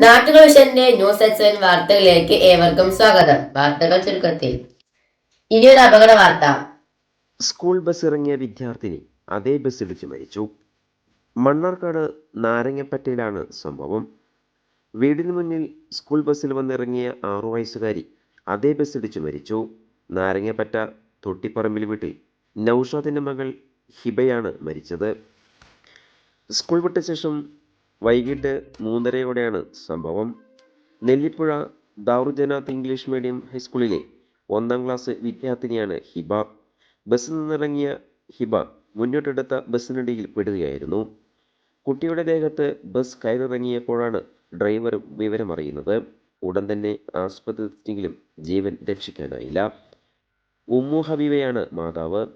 നാട്ടുകൾ വിഷന്റെ news എക്സൻ വാർത്തകളിലേക്ക് ഏവർക്കും സ്വാഗതം. വാർത്തകൾ ചുരുക്കത്തിൽ. ഇനിയൊരു അപകട വാർത്ത. സ്കൂൾ ബസ് ഇറങ്ങിയ വിദ്യാർത്ഥിനി അതേ ബസ് ഇടിച്ച് മരിച്ചു. മണ്ണാർക്കാട് നാരങ്ങപ്പറ്റയിലാണ് സംഭവം. വീടിന് മുന്നിൽ സ്കൂൾ ബസ്സിൽ വന്നിറങ്ങിയ ആറു വയസ്സുകാരി അതേ ബസ് ഇടിച്ച് മരിച്ചു. നാരങ്ങപ്പറ്റ തൊട്ടിപ്പറമ്പിൽ വീട്ടിൽ നൌഷാദിന്റെ മകൾ ഹിബയാണ് മരിച്ചത്. സ്കൂൾ വിട്ട ശേഷം വൈകിട്ട് മൂന്നരയോടെയാണ് സംഭവം. നെല്ലിപ്പുഴ ദാറുജനാത്ത് ഇംഗ്ലീഷ് മീഡിയം ഹൈസ്കൂളിലെ ഒന്നാം ക്ലാസ് വിദ്യാർത്ഥിനിയാണ് ഹിബ. ബസ്സിൽ നിന്നിറങ്ങിയ ഹിബ മുന്നോട്ടെടുത്ത ബസ്സിനിടയിൽ പെടുകയായിരുന്നു. കുട്ടിയുടെ ദേഹത്ത് ബസ് കയറിറങ്ങിയപ്പോഴാണ് ഡ്രൈവർ വിവരമറിയുന്നത് ഉടൻ തന്നെ ആസ്പത്രിയിലെങ്കിലും ജീവൻ രക്ഷിക്കാനായില്ല. ഉമ്മു ഹബീബയാണ് മാതാവ്.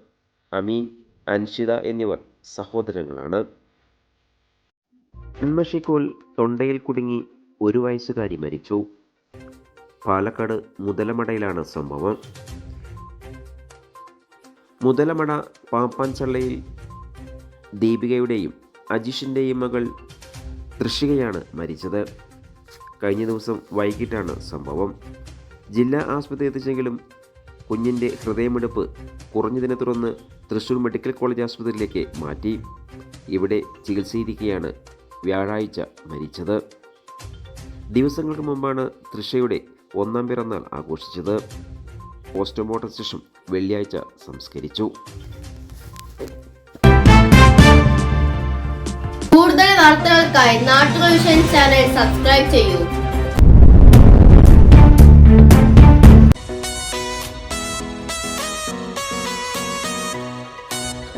അമീൻ അൻഷിത എന്നിവർ സഹോദരങ്ങളാണ്. ഉന്മഷിക്കോൽ തൊണ്ടയിൽ കുടുങ്ങി ഒരു വയസ്സുകാരി മരിച്ചു. പാലക്കാട് മുതലമടയിലാണ് സംഭവം. മുതലമട പാപ്പാൻചള്ളയിൽ ദീപികയുടെയും അജിഷിന്റെയും മകൾ തൃഷികയാണ് മരിച്ചത്. കഴിഞ്ഞ ദിവസം വൈകിട്ടാണ് സംഭവം. ജില്ലാ ആശുപത്രി എത്തിച്ചെങ്കിലും കുഞ്ഞിന്റെ ഹൃദയമെടുപ്പ് കുറഞ്ഞതിനെ തുടർന്ന് തൃശ്ശൂർ മെഡിക്കൽ കോളേജ് ആശുപത്രിയിലേക്ക് മാറ്റി. ഇവിടെ ചികിത്സയിരിക്കെയാണ് വ്യാഴാഴ്ച മരിച്ചത്. ദിവസങ്ങൾക്ക് മുമ്പാണ് തൃഷയുടെ ഒന്നാം പിറന്നാൾ ആഘോഷിച്ചത്. പോസ്റ്റ്മോർട്ടം ശേഷം വെള്ളിയാഴ്ച സംസ്കരിച്ചു. കൂടുതൽ വാർത്തകൾക്കായി നാട്ടുകൾ ചാനൽ സബ്സ്ക്രൈബ് ചെയ്യൂ.